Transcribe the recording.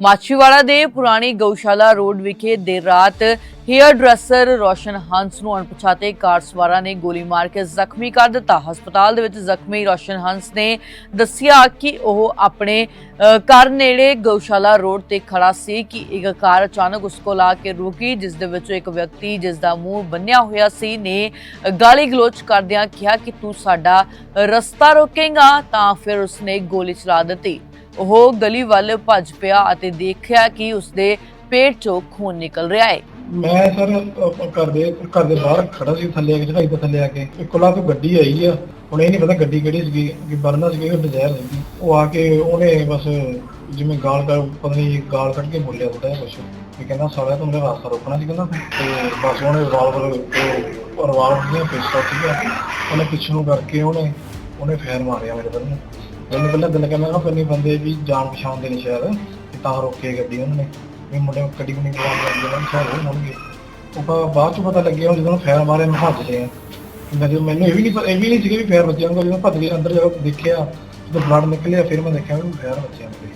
ਮਾਛੀਵਾੜਾ ਦੇ ਪੁਰਾਣੀ ਗਊਸ਼ਾਲਾ ਰੋਡ ਵਿਖੇ ਦੇਰ ਰਾਤ ਹੇਅਰ ਡਰੈਸਰ ਰੋਸ਼ਨ ਹੰਸ ਨੂੰ ਅਣਪਛਾਤੇ ਕਾਰ ਸਵਾਰਾਂ ਨੇ ਗੋਲੀ ਮਾਰ ਕੇ ਜ਼ਖਮੀ ਕਰ ਦਿੱਤਾ। ਹਸਪਤਾਲ ਦੇ ਵਿੱਚ ਜ਼ਖਮੀ ਰੋਸ਼ਨ ਹੰਸ ਨੇ ਦੱਸਿਆ ਕਿ ਉਹ ਆਪਣੇ ਘਰ ਨੇੜੇ ਗਊਸ਼ਾਲਾ ਰੋਡ ਤੇ ਖੜਾ ਸੀ ਕਿ ਇੱਕ ਕਾਰ ਅਚਾਨਕ ਉਸ ਕੋਲ ਆ ਕੇ ਰੁਕੀ ਜਿਸ ਦੇ ਵਿੱਚੋਂ ਇੱਕ ਵਿਅਕਤੀ ਜਿਸ ਦਾ ਮੂੰਹ ਬੰਨਿਆ ਹੋਇਆ ਸੀ ਨੇ ਗਾਲੀ ਗਲੋਚ ਕਰਦਿਆਂ ਕਿਹਾ ਕਿ ਤੂੰ ਸਾਡਾ ਰਸਤਾ ਰੋਕੇਗਾ ਤਾਂ ਫਿਰ ਉਸਨੇ ਗੋਲੀ ਚਲਾ ਦਿੱਤੀ। ਉਹ ਗਲੀ ਵੱਲ ਭੱਜ ਪਿਆ ਅਤੇ ਦੇਖਿਆ ਕਿ ਉਸਦੇ ਪੇਟ 'ਚੋਂ ਖੂਨ ਨਿਕਲ ਰਿਹਾ ਹੈ। ਮੈਂ ਸਰ, ਅਹ, ਘਰ ਦੇ ਘਰ ਦੇ ਬਾਹਰ ਖੜਾ ਸੀ, ਥੱਲੇ ਆ ਕੇ ਚੜਾਈ ਤੋਂ ਥੱਲੇ ਆ ਕੇ। ਇੱਕਲਾ ਤੋਂ ਗੱਡੀ ਆਈ ਆ। ਹੁਣ ਇਹ ਨਹੀਂ ਪਤਾ ਗੱਡੀ ਕਿਹੜੀ ਸੀਗੀ, ਕਿ ਵਰਨਾ ਸੀਗੀ ਕਿ ਡਿਜ਼ਾਇਰ ਸੀਗੀ। ਉਹ ਆ ਕੇ ਉਹਨੇ ਬਸ ਜਿਵੇਂ ਗਾਲ ਕਰ ਪਤਾ ਨਹੀਂ, ਗਾਲ ਕੱਢ ਕੇ ਬੋਲਿਆ ਥੋੜਾ ਜਿਹਾ ਕੁਛ। ਵੀ ਕਹਿੰਦਾ, ਸਾਲਿਆ, ਤੂੰ ਮੇਰਾ ਰਾਸਤਾ ਰੋਕਣਾ ਸੀ ਕਹਿੰਦਾ। ਤੇ ਬਸ ਉਹਨੇ ਰਿਵਾਲਵਰ ਉਹ ਰਿਵਾਲਵਰ ਦੀਆਂ ਪਿਸਤੌਲ ਸੀਗਾ ਉਹਨੇ ਪਿੱਛੇ ਨੂੰ ਕਰਕੇ ਉਹਨੇ ਉਹਨੇ ਫੇਰ ਮਾਰਿਆ ਮੇਰੇ ਬੰਦੇ ਨੂੰ। ਮੈਨੂੰ ਪਹਿਲਾਂ ਦਿਲ ਕਹਿੰਦਾ ਕਿ ਪੰਨੀ ਬੰਦੇ ਵੀ ਜਾਣ ਪਛਾਣ ਦੇ ਨਹੀਂ ਸ਼ਾਇਦ ਕਿ ਤਾਂ ਰੋਕੇ ਗੱਡੀ ਉਹਨਾਂ ਨੇ, ਵੀ ਮੁੰਡੇ ਨੂੰ ਗੱਡੀ ਨਹੀਂ ਬੁਲਾਉਣ ਲੱਗੇ ਨਾ ਸ਼ਾਇਦ ਹੋਣਗੇ। ਉਹ ਬਾਅਦ ਚ ਪਤਾ ਲੱਗਿਆ ਜਦੋਂ ਫੈਰ ਮਾਰੇ ਮੈਂ ਭੱਜ ਲਿਆ ਜਦੋਂ ਮੈਨੂੰ ਇਹ ਵੀ ਨਹੀਂ ਪਤਾ- ਇਹ ਵੀ ਨਹੀਂ ਸੀ ਵੀ ਫੈਰ ਬੱਚਿਆਂ ਨੂੰ ਜਦੋਂ ਭੱਜ ਕੇ ਅੰਦਰ ਜਾ ਕੇ ਦੇਖਿਆ, ਜਦੋਂ ਬਲੱਡ ਨਿਕਲਿਆ, ਫਿਰ ਮੈਂ ਦੇਖਿਆ ਵੀ ਫੈਰ ਬੱਚਿਆਂ ਨੂੰ